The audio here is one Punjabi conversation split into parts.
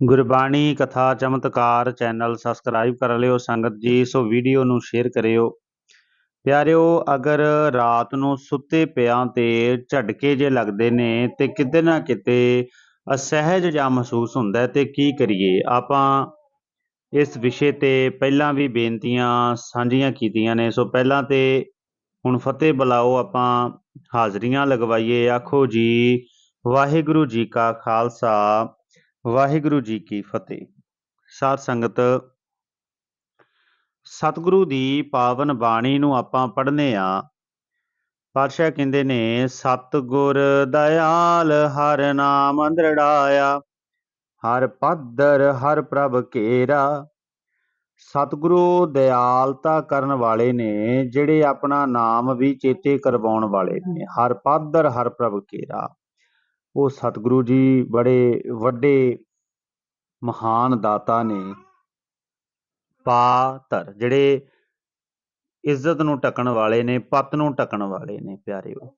ਗੁਰਬਾਣੀ ਕਥਾ ਚਮਤਕਾਰ ਚੈਨਲ ਸਬਸਕ੍ਰਾਈਬ ਕਰ ਲਿਓ, ਸੰਗਤ ਜੀ, ਸੋ ਵੀਡੀਓ ਨੂੰ ਸ਼ੇਅਰ ਕਰਿਓ। ਪਿਆਰਿਓ, ਅਗਰ ਰਾਤ ਨੂੰ ਸੁੱਤੇ ਪਿਆਂ ਤੇ ਝਟਕੇ ਜੇ ਲੱਗਦੇ ਨੇ ਤੇ ਕਿਤੇ ਨਾ ਕਿਤੇ ਅਸਹਿਜ ਜਾਂ ਮਹਿਸੂਸ ਹੁੰਦਾ ਹੈ, ਤੇ ਕੀ ਕਰੀਏ? ਆਪਾਂ ਇਸ ਵਿਸ਼ੇ ਤੇ ਪਹਿਲਾਂ ਵੀ ਬੇਨਤੀਆਂ ਸਾਂਝੀਆਂ ਕੀਤੀਆਂ ਨੇ। ਸੋ ਪਹਿਲਾਂ ਤੇ ਹੁਣ ਫਤਿਹ ਬੁਲਾਓ, ਆਪਾਂ ਹਾਜ਼ਰੀਆਂ ਲਗਵਾਈਏ। ਆਖੋ ਜੀ, ਵਾਹਿਗੁਰੂ ਜੀ ਕਾ ਖਾਲਸਾ। ਵਾਹਿਗੁਰੂ ਜੀ ਕੀ ਫਤਿਹ। ਸਾਧ ਸੰਗਤ, ਸਤਿਗੁਰੂ ਦੀ ਪਾਵਨ ਬਾਣੀ ਨੂੰ ਆਪਾਂ ਪੜ੍ਹਨੇ ਆ। ਪਾਤਸ਼ਾਹ ਕਹਿੰਦੇ ਨੇ, ਸਤਿਗੁਰ ਦਇਆਲ ਹਰ ਨਾਮ ਅੰਦਰੜਾਇਆ ਹਰ ਪੱਧਰ ਹਰ ਪ੍ਰਭ ਘੇਰਾ ਸਤਿਗੁਰੂ ਦਇਆਲਤਾ ਕਰਨ ਵਾਲੇ ਨੇ, ਜਿਹੜੇ ਆਪਣਾ ਨਾਮ ਵੀ ਚੇਤੇ ਕਰਵਾਉਣ ਵਾਲੇ ਨੇ, ਹਰ ਪੱਧਰ ਹਰ ਪ੍ਰਭ ਘੇਰਾ ਉਹ ਸਤਿਗੁਰੂ ਜੀ ਬੜੇ ਵੱਡੇ ਮਹਾਨ ਦਾਤਾ ਨੇ। ਪਾਤਰ, ਜਿਹੜੇ ਇੱਜ਼ਤ ਨੂੰ ਟਕਣ ਵਾਲੇ ਨੇ, ਪਤ ਨੂੰ ਟਕਣ ਵਾਲੇ ਨੇ, ਪਿਆਰਿਓ।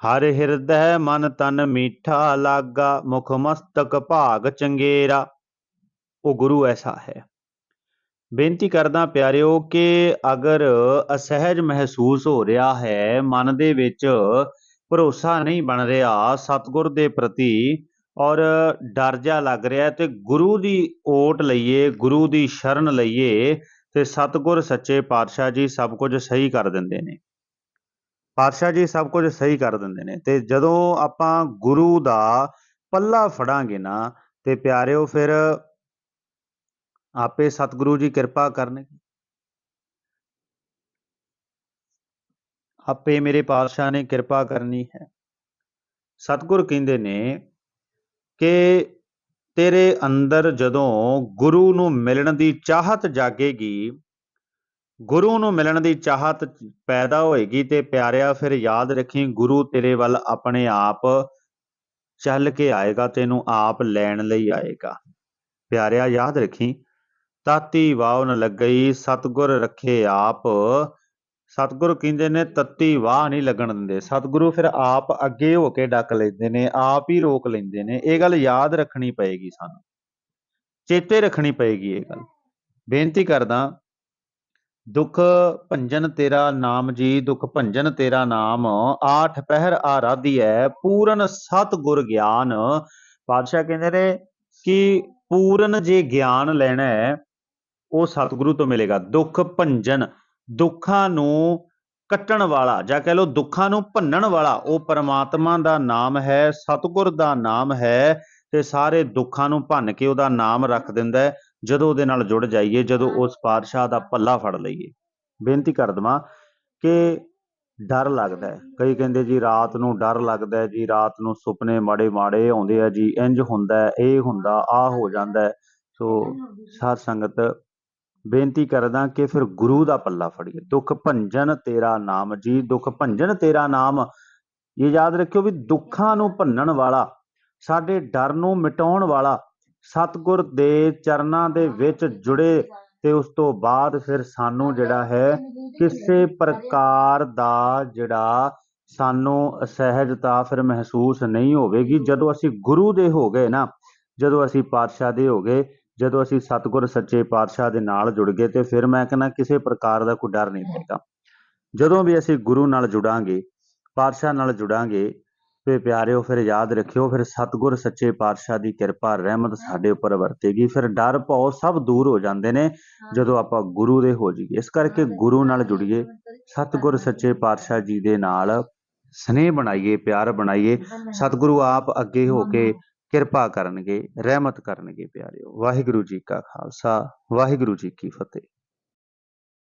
ਹਰ ਹਿਰਦੈ ਮਨ ਤਨ ਮੀਠਾ ਲਾਗਾ, ਮੁਖ ਮਸਤਕ ਭਾਗ ਚੰਗੇਰਾ। ਉਹ ਗੁਰੂ ਐਸਾ ਹੈ। ਬੇਨਤੀ ਕਰਦਾ ਪਿਆਰਿਓ ਕਿ ਅਗਰ ਅਸਹਿਜ ਮਹਿਸੂਸ ਹੋ ਰਿਹਾ ਹੈ, ਮਨ ਦੇ ਵਿੱਚ ਭਰੋਸਾ ਨਹੀਂ ਬਣ ਰਿਹਾ ਸਤਿਗੁਰ ਦੇ ਪ੍ਰਤੀ ਔਰ ਡਰ ਜਾ ਲੱਗ ਰਿਹਾ ਤੇ ਗੁਰੂ ਦੀ ਓਟ ਲਈਏ, ਗੁਰੂ ਦੀ ਸ਼ਰਨ ਲਈਏ ਤੇ ਸਤਿਗੁਰ ਸੱਚੇ ਪਾਤਸ਼ਾਹ ਜੀ ਸਭ ਕੁਝ ਸਹੀ ਕਰ ਦਿੰਦੇ ਨੇ। ਪਾਤਸ਼ਾਹ ਜੀ ਸਭ ਕੁਝ ਸਹੀ ਕਰ ਦਿੰਦੇ ਨੇ ਤੇ ਜਦੋਂ ਆਪਾਂ ਗੁਰੂ ਦਾ ਪੱਲਾ ਫੜਾਂਗੇ ਨਾ ਤੇ ਪਿਆਰਿਓ ਫਿਰ ਆਪੇ ਸਤਿਗੁਰੂ ਜੀ ਕਿਰਪਾ ਕਰਨਗੇ। ਆਪੇ ਮੇਰੇ ਪਾਤਸ਼ਾਹ ਨੇ ਕਿਰਪਾ ਕਰਨੀ ਹੈ। ਸਤਿਗੁਰ ਕਹਿੰਦੇ ਨੇ ਕਿ ਤੇਰੇ ਅੰਦਰ ਜਦੋਂ ਗੁਰੂ ਨੂੰ ਮਿਲਣ ਦੀ ਚਾਹਤ ਜਾਗੇਗੀ, ਗੁਰੂ ਨੂੰ ਮਿਲਣ ਦੀ ਚਾਹਤ ਪੈਦਾ ਹੋਏਗੀ ਤੇ ਪਿਆਰਿਆ, ਫਿਰ ਯਾਦ ਰੱਖੀ ਗੁਰੂ ਤੇਰੇ ਵੱਲ ਆਪਣੇ ਆਪ ਚੱਲ ਕੇ ਆਏਗਾ, ਤੈਨੂੰ ਆਪ ਲੈਣ ਲਈ ਆਏਗਾ। ਪਿਆਰਿਆ, ਯਾਦ ਰੱਖੀ, ਤਾਤੀ ਵਾਉ ਨ ਲੱਗਈ, ਸਤਗੁਰ ਰੱਖੇ ਆਪ ਸਤਿਗੁਰੂ ਕਹਿੰਦੇ ਨੇ, ਤੱਤੀ ਵਾਹ ਨਹੀਂ ਲੱਗਣ ਦਿੰਦੇ। ਸਤਿਗੁਰੂ ਫਿਰ ਆਪ ਅੱਗੇ ਹੋ ਕੇ ਡੱਕ ਲੈਂਦੇ ਨੇ, ਆਪ ਹੀ ਰੋਕ ਲੈਂਦੇ ਨੇ। ਇਹ ਗੱਲ ਯਾਦ ਰੱਖਣੀ ਪਏਗੀ ਸਾਨੂੰ। ਚੇਤੇ ਰੱਖਣੀ ਪਏਗੀ ਇਹ ਗੱਲ। ਬੇਨਤੀ ਕਰਦਾ, ਦੁੱਖ ਭੰਜਨ ਤੇਰਾ ਨਾਮ ਜੀ, ਦੁੱਖ ਭੰਜਨ ਤੇਰਾ ਨਾਮ, ਆਠ ਪਹਿਰ ਆਰਾਧੀ ਹੈ ਪੂਰਨ ਸਤਗੁਰ ਗਿਆਨ। ਪਾਤਸ਼ਾਹ ਕਹਿੰਦੇ ਨੇ ਕਿ ਪੂਰਨ ਜੇ ਗਿਆਨ ਲੈਣਾ ਹੈ, ਉਹ ਸਤਿਗੁਰੂ ਤੋਂ ਮਿਲੇਗਾ। ਦੁੱਖ ਭੰਜਨ ਦੁੱਖਾਂ ਨੂੰ ਕੱਟਣ ਵਾਲਾ ਜਾਂ ਕਹਿ ਲਓ ਦੁੱਖਾਂ ਨੂੰ ਭੰਨਣ ਵਾਲਾ ਉਹ ਪਰਮਾਤਮਾ ਦਾ ਨਾਮ ਹੈ ਸਤਿਗੁਰ ਦਾ ਨਾਮ ਹੈ ਤੇ ਸਾਰੇ ਦੁੱਖਾਂ ਨੂੰ ਭੰਨ ਕੇ ਉਹਦਾ ਨਾਮ ਰੱਖ ਦਿੰਦਾ ਹੈ। ਜਦੋਂ ਉਹਦੇ ਨਾਲ ਜੁੜ ਜਾਈਏ ਜਦੋਂ ਉਸ ਪਾਤਸ਼ਾਹ ਦਾ ਪੱਲਾ ਫੜ ਲਈਏ। ਬੇਨਤੀ ਕਰ ਦਵਾਂ ਕਿ ਡਰ ਲੱਗਦਾ ਹੈ। ਕਈ ਕਹਿੰਦੇ ਜੀ ਰਾਤ ਨੂੰ ਡਰ ਲੱਗਦਾ ਹੈ ਜੀ ਰਾਤ ਨੂੰ ਸੁਪਨੇ ਮਾੜੇ ਮਾੜੇ ਆਉਂਦੇ ਆ ਜੀ ਇੰਜ ਹੁੰਦਾ ਇਹ ਹੁੰਦਾ ਆ ਹੋ ਜਾਂਦਾ ਸੋ ਸਾਧ ਸੰਗਤ ਬੇਨਤੀ ਕਰਦਾ ਕਿ ਫਿਰ ਗੁਰੂ ਦਾ ਪੱਲਾ ਫੜੀਏ। ਦੁੱਖ ਭੰਜਨ ਤੇਰਾ ਨਾਮ ਜੀ, ਦੁੱਖ ਭੰਜਨ ਤੇਰਾ ਨਾਮ। ਇਹ ਯਾਦ ਰੱਖਿਓ ਵੀ ਦੁੱਖਾਂ ਨੂੰ ਭੰਨਣ ਵਾਲਾ, ਸਾਡੇ ਡਰ ਨੂੰ ਮਿਟਾਉਣ ਵਾਲਾ, ਸਤਗੁਰ ਦੇ ਚਰਨਾਂ ਦੇ ਵਿੱਚ ਜੁੜੇ ਤੇ ਉਸ ਤੋਂ ਬਾਅਦ ਫਿਰ ਸਾਨੂੰ ਜਿਹੜਾ ਹੈ ਕਿਸੇ ਪ੍ਰਕਾਰ ਦਾ ਜਿਹੜਾ ਸਾਨੂੰ ਅਸਹਿਜਤਾ ਫਿਰ ਮਹਿਸੂਸ ਨਹੀਂ ਹੋਵੇਗੀ। ਜਦੋਂ ਅਸੀਂ ਗੁਰੂ ਦੇ ਹੋ ਗਏ ਨਾ, ਜਦੋਂ ਅਸੀਂ ਪਾਤਸ਼ਾਹ ਦੇ ਹੋ ਗਏ ਜਦੋਂ ਅਸੀਂ ਸਤਿਗੁਰ ਸੱਚੇ ਪਾਤਸ਼ਾਹ ਦੇ ਨਾਲ ਜੁੜ ਗਏ ਤੇ ਫਿਰ ਮੈਂ ਕਹਿੰਦਾ ਕਿਸੇ ਪ੍ਰਕਾਰ ਦਾ ਕੋਈ ਡਰ ਨਹੀਂ ਰਹੇਗਾ ਜਦੋਂ ਵੀ ਅਸੀਂ ਗੁਰੂ ਨਾਲ ਜੁੜਾਂਗੇ, ਪਾਤਸ਼ਾਹ ਨਾਲ ਜੁੜਾਂਗੇ ਤੇ ਪਿਆਰਿਓ, ਫਿਰ ਯਾਦ ਰੱਖਿਓ, ਫਿਰ ਸਤਿਗੁਰ ਸੱਚੇ ਪਾਤਸ਼ਾਹ ਦੀ ਕਿਰਪਾ, ਰਹਿਮਤ ਸਾਡੇ ਉੱਪਰ ਵਰਤੇਗੀ। ਫਿਰ ਡਰ, ਭਉ ਸਭ ਦੂਰ ਹੋ ਜਾਂਦੇ ਨੇ ਜਦੋਂ ਆਪਾਂ ਗੁਰੂ ਦੇ ਹੋ ਜਾਈਏ। ਇਸ ਕਰਕੇ ਗੁਰੂ ਨਾਲ ਜੁੜੀਏ, ਸਤਿਗੁਰ ਸੱਚੇ ਪਾਤਸ਼ਾਹ ਜੀ ਦੇ ਨਾਲ, ਸਨੇਹ ਬਣਾਈਏ, ਪਿਆਰ ਬਣਾਈਏ। ਸਤਿਗੁਰੂ ਆਪ ਅੱਗੇ ਹੋ ਕੇ ਕਿਰਪਾ ਕਰਨਗੇ ਰਹਿਮਤ ਕਰਨਗੇ ਪਿਆਰਿਓ। ਵਾਹਿਗੁਰੂ ਜੀ ਕਾ ਖਾਲਸਾ ਵਾਹਿਗੁਰੂ ਜੀ ਕੀ ਫਤਿਹ।